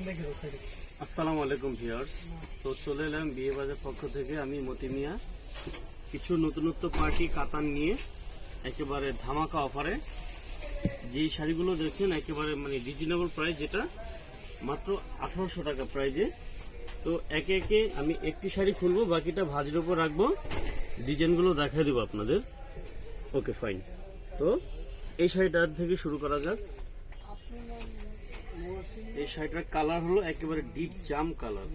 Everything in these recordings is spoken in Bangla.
আসসালামু আলাইকুম ভিউয়ার্স। তো চলে এলাম বিয়ে বাজার পক্ষ থেকে আমি মতি মিয়া কিছু নতুনত্ব পার্টি কাতান নিয়ে একেবারে ধামাকা অফারে। যে শাড়িগুলো দেখছেন একেবারে মানে রিজনেবল প্রাইস যেটা, মাত্র আঠারোশো টাকা প্রাইজে তো একে একে আমি একটি শাড়ি খুলবো, বাকিটা ভাজের উপর রাখব। ডিজাইনগুলো দেখা দেবো আপনাদের। ওকে ফাইন তো এই শাড়িটার থেকে শুরু করা যাক। এই শাড়িটার কালার হলো একেবারে ডিপ জাম কালার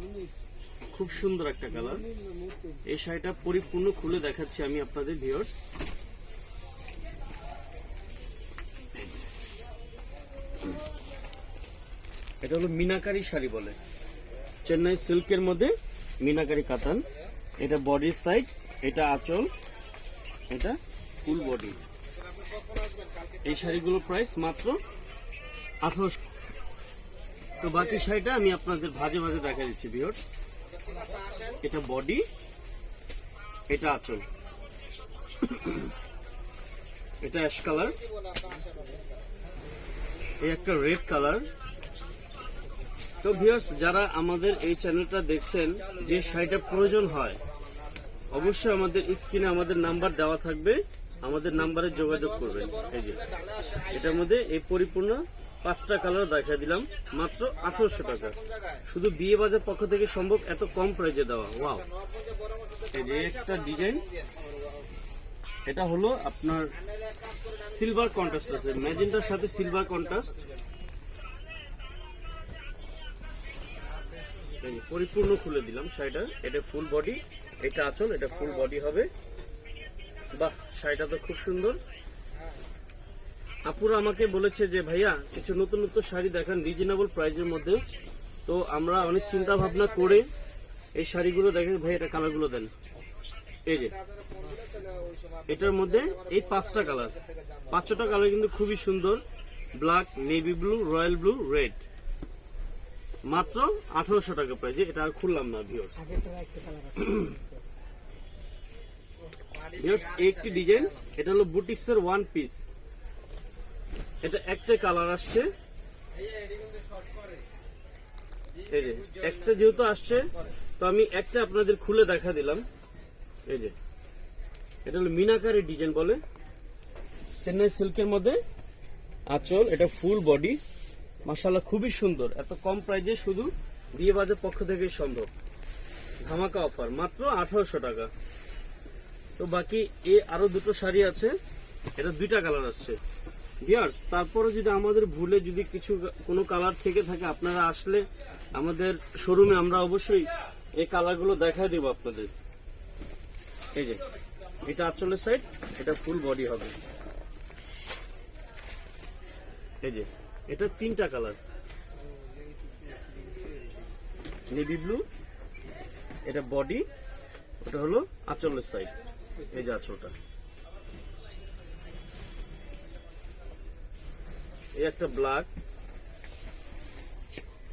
খুব সুন্দর একটা কালার এই শাড়িটা পরিপূর্ণ খুলে দেখাচ্ছি আমি আপনাদের ভিউয়ার্স এটা হলো মিনাকারি শাড়ি বলে। চেন্নাই সিল্কের মধ্যে মিনাকারি কাতান। এটা বডির সাইড এটা আঁচল, এটা ফুল বডি এই শাড়িগুলোর প্রাইস মাত্র আঠারোশো তো বাকি শাড়িটা আমি আপনাদের ভাজে ভাজে দেখা দিচ্ছি ভিওর এটা বডি, এটা আঁচল। এটা অ্যাশ কালার। এই একটা রেড কালার। তো ভিউয়ার্স, যারা আমাদের এই চ্যানেলটা দেখছেন, যে শাড়িটা প্রয়োজন হয়, অবশ্যই আমাদের স্ক্রিনে আমাদের নাম্বার দেওয়া থাকবে। আমাদের নাম্বারে যোগাযোগ করবেন। এই যে, এটার মধ্যে এই পরিপূর্ণ পাঁচটা কালার দেখা দিলাম, মাত্র আঠারোশো টাকা। শুধু বিয়ে বাজার পক্ষ থেকে সম্ভব এত কম প্রাইজে দেওয়া ওয়াও একটা ডিজাইন এটা হলো আপনার সিলভার কন্ট্রাস্ট আছে। ম্যাজেন্টার সাথে সিলভার কন্ট্রাস্ট পরিপূর্ণ খুলে দিলাম শাড়িটা। এটা ফুল বডি এটা আঁচল, এটা ফুল বডি হবে। বাহ, শাড়িটা তো খুব সুন্দর। আপুরা আমাকে বলেছে যে ভাইয়া কিছু নতুন নতুন শাড়ি দেখান রিজনেবল প্রাইজের মধ্যে। তো আমরা অনেক চিন্তা ভাবনা করে এই শাড়িগুলো দেখেন ভাই এটা কালারগুলো দেন। এই যে এটার মধ্যে এই পাঁচটা কালার। পাঁচটা কালার কিন্তু খুবই সুন্দর। Black navy blue royal blue red. মাত্র আঠারোশো টাকা প্রাইজে এটা আর খুললাম না ভিওর্স এই একটি ডিজাইন এটা হলো বুটিক্সের ওয়ান পিস এটা একটা কালার আসছে। এই যে, একটা যেহেতু আসছে, তো আমি একটা আপনাদের খুলে দেখা দিলাম। এই যে, এটা হলো মিনাকারি ডিজাইন বলে। চেন্নাই সিল্কের মধ্যে আঁচল, এটা ফুল বডি মাসাল্লাহ খুবই সুন্দর। এত কম প্রাইজে শুধু বিয়ে বাজার পক্ষ থেকেই সম্ভব। ধামাকা অফার মাত্র আঠারোশো টাকা। তো বাকি এ আরও দুটো শাড়ি আছে, এটা দুইটা কালার আসছে। বিয়ার্স তারপরে যদি আমাদের ভুলে যদি কিছু কোনো কালার থেকে থাকে, আপনারা আসলে আমাদের শোরুমে আমরা অবশ্যই এই কালারগুলো দেখাই দেবো আপনাদের। এই যে, এটা আটচল্লিশ সাইড এটা ফুল বডি হবে। এই যে, এটা তিনটা কালার নেভি ব্লু এটা বডি ওটা হলো আঁচলের সাইড এই যে আঁচলটা। একটা ব্ল্যাক।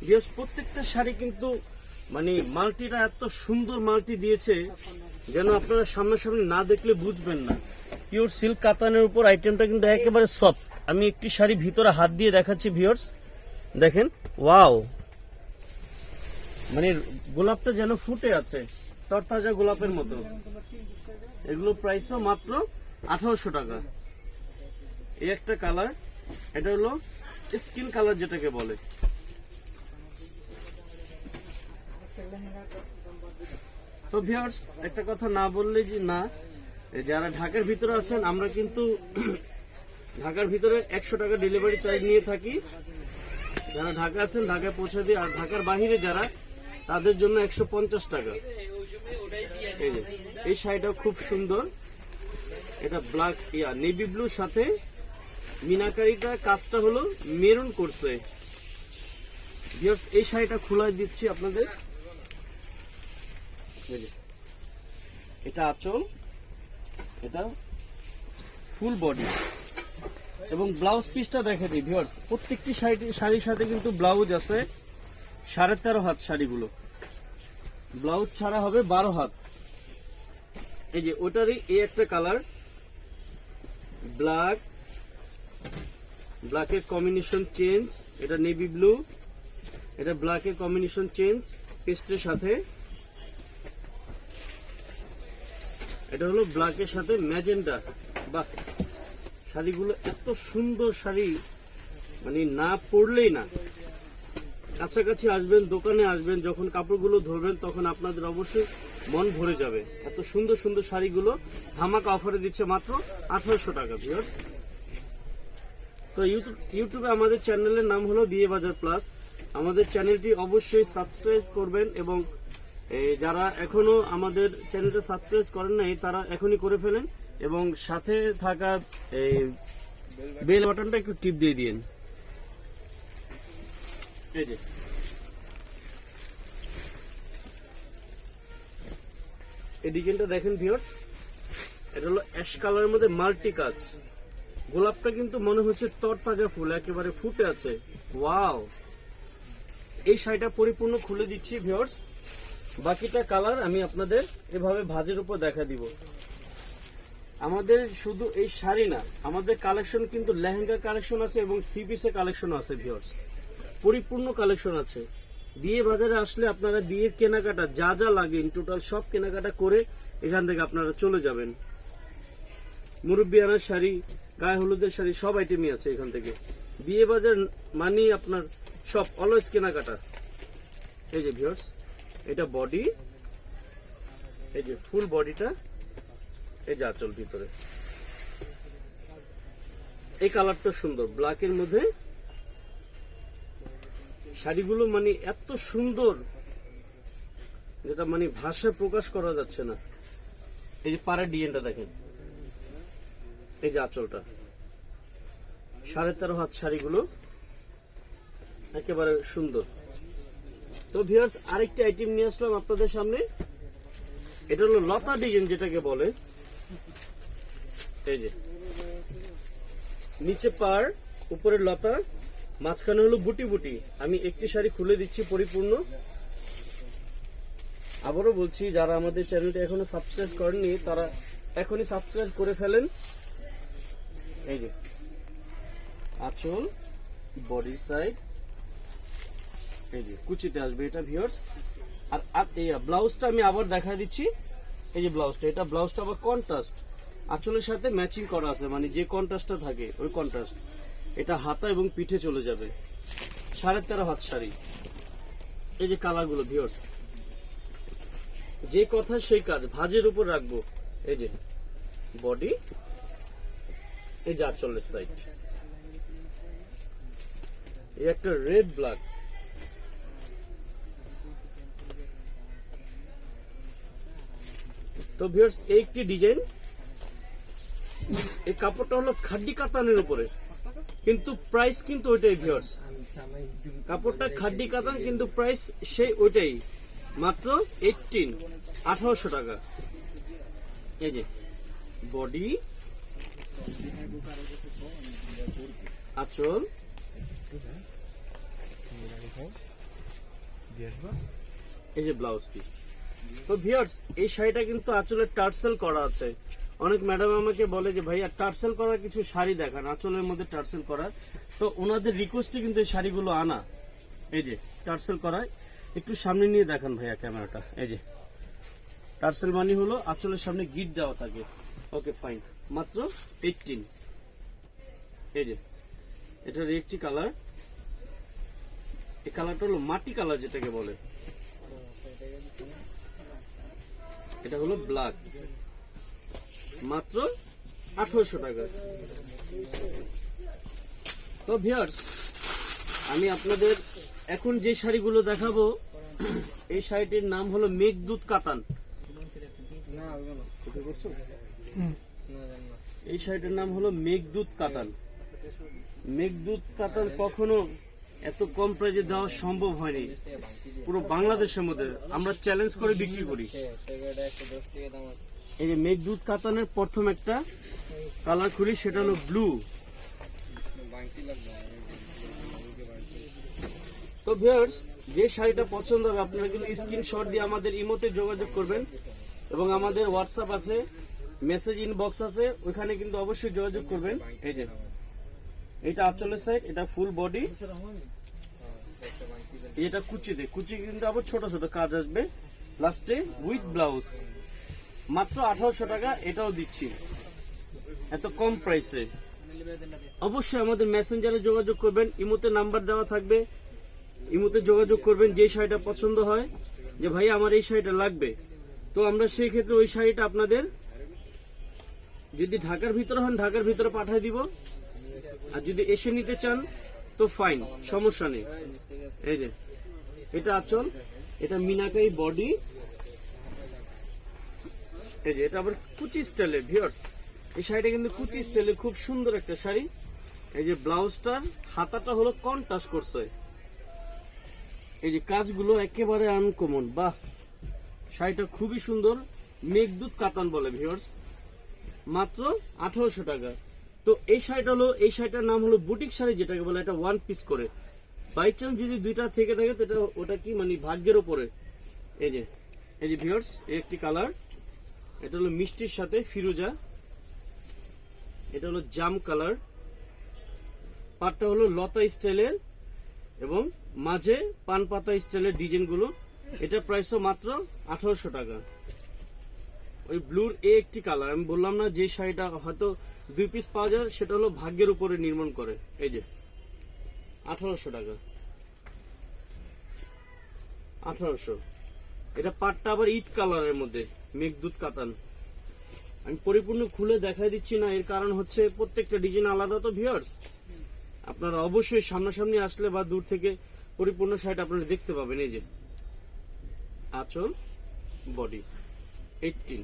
বিকজ প্রত্যেকটা শাড়ি কিন্তু মানে মাল্টিটা এত সুন্দর মাল্টি দিয়েছে, যেন আপনারা সামনাসামনি না দেখলে বুঝবেন না। পিওর সিল্ক কাতানের উপর আইটেমটা কিন্তু একেবারে সফট আমি একটি শাড়ি ভিতরে হাত দিয়ে দেখাচ্ছি ভিওর্স দেখেন ওয়াও মানে গোলাপটা যেন ফুটে আছে, তরতাজা গোলাপের মতো। এগুলো প্রাইসও মাত্র আঠারোশো টাকা। এই একটা কালার এটা হলো স্কিন কালার যেটাকে বলে। তো ভিউয়ার্স, একটা কথা না বললে যে না যারা ঢাকার ভিতরে আছেন, আমরা কিন্তু ঢাকার ভিতরে একশো টাকা ডেলিভারি চার্জ নিয়ে থাকি। যারা ঢাকা আছেন, ঢাকায় পৌঁছে দিই আর ঢাকার বাহিরে যারা, তাদের জন্য একশো পঞ্চাশ টাকা। এই শাড়িটাও খুব সুন্দর। এটা ব্ল্যাক ইয়া নেভি ব্লুর সাথে মিনাকারিটা কাজটা হলো মেরুন করছে। এই শাড়িটা খোলাই দিচ্ছি আপনাদের। এটা আঁচল, এটা ফুল বডি এবং ব্লাউজ পিসটা দেখে দিই ভিউয়ার্স প্রত্যেকটি শাড়ি শাড়ির সাথে কিন্তু ব্লাউজ আছে, সাড়ে তেরো হাত শাড়িগুলো। ব্লাউজ ছাড়া হবে বারো হাত। এই যে, ওটারই এই একটা কালার ব্ল্যাক ব্ল্যাকের কম্বিনেশন চেঞ্জ এটা নেভি ব্লু এটা ব্ল্যাকের কম্বিনেশন চেঞ্জ পেস্টের সাথে। এটা হলো ব্ল্যাকের সাথে ম্যাজেন্ডা বাহ, শাড়িগুলো এত সুন্দর শাড়ি মানে না পরলেই না। কাছাকাছি আসবেন, দোকানে আসবেন, যখন কাপড়গুলো ধরবেন, তখন আপনাদের অবশ্যই মন ভরে যাবে। এত সুন্দর সুন্দর শাড়িগুলো ধামাকা অফারে দিচ্ছে মাত্র আঠারোশো টাকা ভিউয়ার্স তো ইউটিউব ইউটিউবে আমাদের চ্যানেলের নাম হলো বিয়ে বাজার প্লাস আমাদের চ্যানেলটি অবশ্যই সাবস্ক্রাইব করবেন এবং যারা এখনও আমাদের চ্যানেলটা সাবস্ক্রাইব করেন নাই, তারা এখনই করে ফেলেন এবং সাথে থাকা এই বেল বাটনটা একটু টিপ দিয়ে দিন এই যে। এই ডিজাইনটা দেখেন ভিউয়ার্স এটা হলো অ্যাশ কালারের মধ্যে মাল্টি কাজ গোলাপটা কিন্তু মনে হচ্ছে তরতাজা ফুল, একেবারে ফুটে আছে। ওয়াও! এই শাড়িটা পরিপূর্ণ খুলে দিচ্ছি ভিওর্স বাকিটা কালার আমি আপনাদের এভাবে ভাজের উপর দেখা দিব। আমাদের শুধু এই শাড়ি না, আমাদের কালেকশন কিন্তু লেহেঙ্গা কালেকশন আছে এবং থ্রি পিসের কালেকশন আছে ভিওর্স পরিপূর্ণ কালেকশন আছে। বিয়ে বাজারে আসলে আপনারা বিয়ের কেনাকাটা, যা যা লাগে টোটাল সব কেনাকাটা করে এখান থেকে আপনারা চলে যাবেন। মুরব্বিয়ানার শাড়ি গায়ে হলুদের শাড়ি সব আইটেমই আছে এখান থেকে। বিয়ে বাজার মানি আপনার সব অলওয়েজ কেনাকাটা। এই যে ভিউয়ার্স এটা বডি এই যে ফুল বডিটা এই যে আঁচল ভিতরে। এই কালারটা সুন্দর ব্ল্যাকের মধ্যে। শাড়িগুলো মানে এত সুন্দর, যেটা মানে ভাষা প্রকাশ করা যাচ্ছে না। এই যে পাড়ার ডিজাইনটা দেখেন। এই যে আঁচলটা। সাড়ে তেরো হাত শাড়িগুলো একেবারে সুন্দর। তো ভিউয়ার্স আরেকটি আইটেম নিয়ে আসলাম আপনাদের সামনে। এটা হলো লতা ডিজাইন যেটাকে বলে। এই যে। নিচে পার উপরে লতা, মাঝখানে হলো বুটি বুটি। আমি একটি শাড়ি খুলে দিচ্ছি পরিপূর্ণ। আবারও বলছি, যারা আমাদের চ্যানেলটা এখনও সাবস্ক্রাইব করেননি, তারা এখনই সাবস্ক্রাইব করে ফেলেন। এই যে, আঁচল বডি সাইড এই যে, কুচিতে আসবে এটা ভিউয়ার্স আর আর এই ব্লাউজটা আমি আবার দেখা দিচ্ছি। এই যে ব্লাউজটা এটা ব্লাউজটা আবার কন্ট্রাস্ট আঁচলের সাথে ম্যাচিং করা আছে মানে যে কন্ট্রাস্টটা থাকে, ওই কন্ট্রাস্ট এটা হাতা এবং পিঠে চলে যাবে। সাড়ে তেরো হাত শাড়ি। এই যে কালারগুলো ভিউয়ার্স যে কথা সেই কাজ, ভাজের উপর রাখব। এই যে বডি এই যে আঁচলের সাইড এই একটা রেড ব্ল্যাক তো ভিউয়ার্স এই একটি ডিজাইন এই কাপড়টা হলো খাড্ডি কাতানের উপরে। কিন্তু প্রাইস কিন্তু ওইটাই ভিউয়ার্স কাপড়টা খাড্ডি কাতান, কিন্তু প্রাইস সেই ওইটাই। মাত্র এইটিন আঠারোশো টাকা। এই যে বডি আচল? এই যে ব্লাউজ পিস তো ভিউয়ার্স এই শাড়িটা কিন্তু আঁচলের টার্সেল করা আছে। অনেক ম্যাডাম আমাকে বলে যে, ভাইয়া, টার্সেল করা কিছু শাড়ি দেখান, আঁচলের মধ্যে টার্সেল করা। তো ওনাদের রিকোয়েস্টে কিন্তু এই শাড়িগুলো আনা। এই যে, টার্সেল করা। একটু সামনে নিয়ে দেখান ভাইয়া ক্যামেরাটা। এই যে, টার্সেল মানি হলো আঁচলের সামনে গিট দেওয়া থাকে। ওকে ফাইন মাত্র এইটিন এই যে এটার একটি কালার এই কালারটা হলো মাটি কালার যেটাকে বলে। এটা হলো ব্ল্যাক মাত্র আঠারোশো টাকা। তো ভিয়ার্স আমি আপনাদের এখন যে শাড়িগুলো দেখাবো এই শাড়িটির নাম হলো মেঘদূত কাতান। করছ? এই শাড়িটার নাম হলো মেঘদূত কাতান। মেঘদূত কাতান কখনো এত কম প্রাইজে দেওয়া সম্ভব হয়নি। পুরো বাংলাদেশের মধ্যে আমরা চ্যালেঞ্জ করে বিক্রি করি। এই যে মেঘদূত কাতানের প্রথম একটা কালার খুলি, সেটা হলো ব্লু তো ভিউয়ার্স যে শাড়িটা পছন্দ হবে, আপনারা কিন্তু স্ক্রিনশট দিয়ে আমাদের ইমোতে যোগাযোগ করবেন এবং আমাদের হোয়াটসঅ্যাপ আছে মেসেজ ইনবক্স আছে, ওইখানে কিন্তু অবশ্যই যোগাযোগ করবেন। এই যে, এটা আটচল্লিশ সাইড, এটা ফুল বডি এটা কুচিতে, কুচি কিন্তু আবার ছোট ছোট কাজ আসবে। লাস্টে উইথ ব্লাউজ মাত্র আঠারোশো টাকা, এটাও দিচ্ছি। এত কম প্রাইসে অবশ্যই আমাদের মেসেঞ্জারে যোগাযোগ করবেন। ইমোতে নাম্বার দেওয়া থাকবে। ইমোতে যোগাযোগ করবেন যে শাড়িটা পছন্দ হয়। যে ভাই, আমার এই শাড়িটা লাগবে। তো আমরা সেই ক্ষেত্রে ওই শাড়িটা আপনাদের যদি ঢাকার ভিতরে হন, ঢাকার ভিতরে পাঠিয়ে দিব। আর যদি এসে নিতে চান, তো ফাইন সমস্যা নেই। এই যে, এটা আচল, এটা মিনাকাই বডি এই যে, এটা আবার কুচি স্টাইলে ভিউয়ার্স এই শাড়িটা কিন্তু কুচি স্টাইলে খুব সুন্দর একটা শাড়ি। এই যে ব্লাউজটার হাতাটা হলো কন্ট্রাস্ট করছে। এই যে কাজগুলো একেবারে আনকমন বাহ, শাড়িটা খুবই সুন্দর। মেঘদূত কাতান বলে ভিউয়ার্স মাত্র আঠারোশো টাকা। তো এই শাড়িটা হলো, এই শাড়িটার নাম হলো বুটিক শাড়ি, যেটাকে বলে এটা ওয়ান পিস করে। বাই চান্স যদি দুইটা থেকে থাকে, তো এটা, ওটা কি মানে ভাগ্যের ওপরে। এই যে এই যে ভিউয়ার্স একটি কালার এটা হলো মিষ্টির সাথে ফিরোজা। এটা হলো জাম কালার পাটটা হলো লতা স্টাইলের এবং মাঝে পান পাতা স্টাইলের ডিজাইনগুলো। এটা প্রাইসও মাত্র আঠারোশো টাকা। ওই ব্লুর এ একটি কালার। আমি বললাম না যে শাড়িটা হয়তো দুই পিস পাওয়া যায়, সেটা হলো ভাগ্যের উপরে নির্মাণ করে। এই যে, আঠারোশো টাকা। আঠারোশো। এটা পাটটা আবার ইট কালারের মধ্যে, মেঘদূত কাতান। আমি পরিপূর্ণ খুলে দেখাই দিচ্ছি না, এর কারণ হচ্ছে প্রত্যেকটা ডিজাইন আলাদা তো ভিউয়ার্স আপনারা অবশ্যই সামনাসামনি আসলে বা দূর থেকে পরিপূর্ণ শাড়িটা আপনারা দেখতে পাবেন, এই যে। আঁচল বডি এইটিন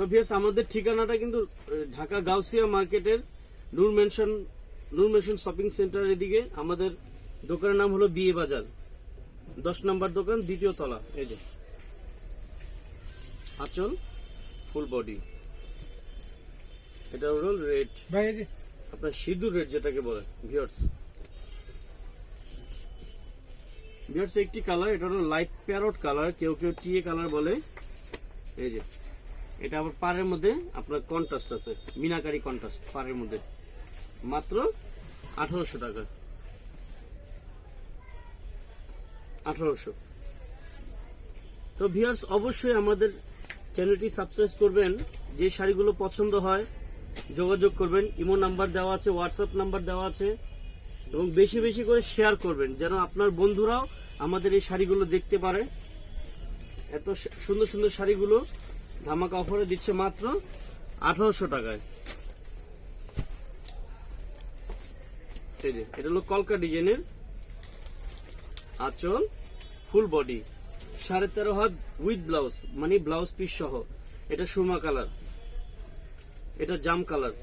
তো ভিউয়ার্স আমাদের ঠিকানাটা কিন্তু ঢাকা গাউসিয়া মার্কেটের Noor Mansion Noor Mansion shopping centre এদিকে আমাদের দোকানের নাম হলো বিয়ে বাজার। দশ নম্বর দোকান দ্বিতীয় তলা। এই যে। আঁচল ফুল বডি এটা হলো রেড আপনার সিঁদুর রেড যেটাকে বলে ভিওর্স ভিউয়ার্স একটি কালার এটা হলো লাইট প্যারট কালার কেউ কেউ টিএ কালার বলে। এই যে। এটা আবার পাড়ের মধ্যে আপনার কন্ট্রাস্ট আছে, মিনাকারি কন্ট্রাস্ট পাড়ের মধ্যে। মাত্র আঠারোশো টাকা। আঠারোশো। তো ভিয়ার্স অবশ্যই আমাদের চ্যানেলটি সাবস্ক্রাইব করবেন। যে শাড়িগুলো পছন্দ হয়, যোগাযোগ করবেন। ইমো নাম্বার দেওয়া আছে হোয়াটসঅ্যাপ নাম্বার দেওয়া আছে। এবং বেশি বেশি করে শেয়ার করবেন, যেন আপনার বন্ধুরাও আমাদের এই শাড়িগুলো দেখতে পারে। এত সুন্দর সুন্দর শাড়িগুলো ধামাকা অফারে দিচ্ছে মাত্র আঠারোশো টাকায়। এটা হলো কলকা ডিজাইনের আঁচল, ফুল বডি, সাড়ে তেরো হাত উইথ ব্লাউজ মানে ব্লাউজ পিস সহ। এটা সুরমা কালার, এটা জাম কালার,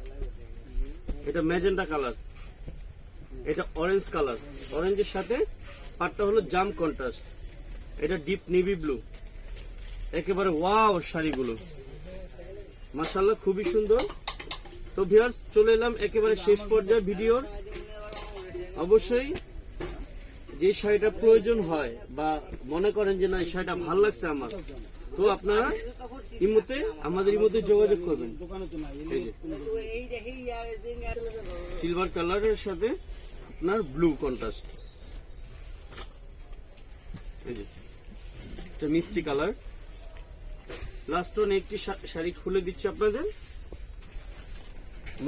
এটা ম্যাজেন্টা কালার, এটা অরেঞ্জ কালার। অরেঞ্জের সাথে পাটটা হলো জাম কন্ট্রাস্ট, এটা ডিপ নেভি ব্লু। একেবারে ওয়াও শাড়িগুলো। মাসাল্লাহ খুবই সুন্দর। তো ভিউয়ার্স, চলে এলাম একেবারে শেষ পর্যায়ে ভিডিওর। অবশ্যই যে শাড়িটা প্রয়োজন হয় বা মনে করেন যে না, এই শাড়িটা ভালো লাগছে আমার, তো আপনারা ইমতে আমাদের ইমতে যোগাযোগ করবেন। সিলভার কালারের সাথে আপনার ব্লু কন্ট্রাস্ট এটা মিষ্টি কালার লাস্ট ওয়ান একটি শাড়ি খুলে দিচ্ছি আপনাদের।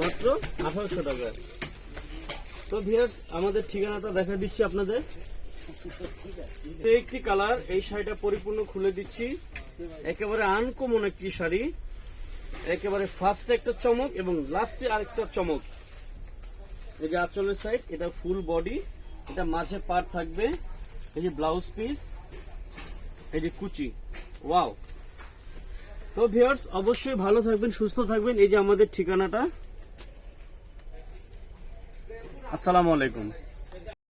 মাত্র আঠারোশো টাকা। তো ভিয়ার্স আমাদের ঠিকানাটা দেখা দিচ্ছি আপনাদের। একটি কালার এই শাড়িটা পরিপূর্ণ খুলে দিচ্ছি। একেবারে আনকমন একটি শাড়ি। একেবারে ফার্স্টে একটা চমক এবং লাস্টে আরেকটা চমক। এই যে আঁচলের সাইড এটা ফুল বডি এটা মাঝে পার থাকবে। এই যে ব্লাউজ পিস এই যে কুচি। ওয়াও তো ভিউয়ার্স অবশ্যই ভালো থাকবেন সুস্থ থাকবেন। এই যে আমাদের ঠিকানাটা। আসসালামু আলাইকুম।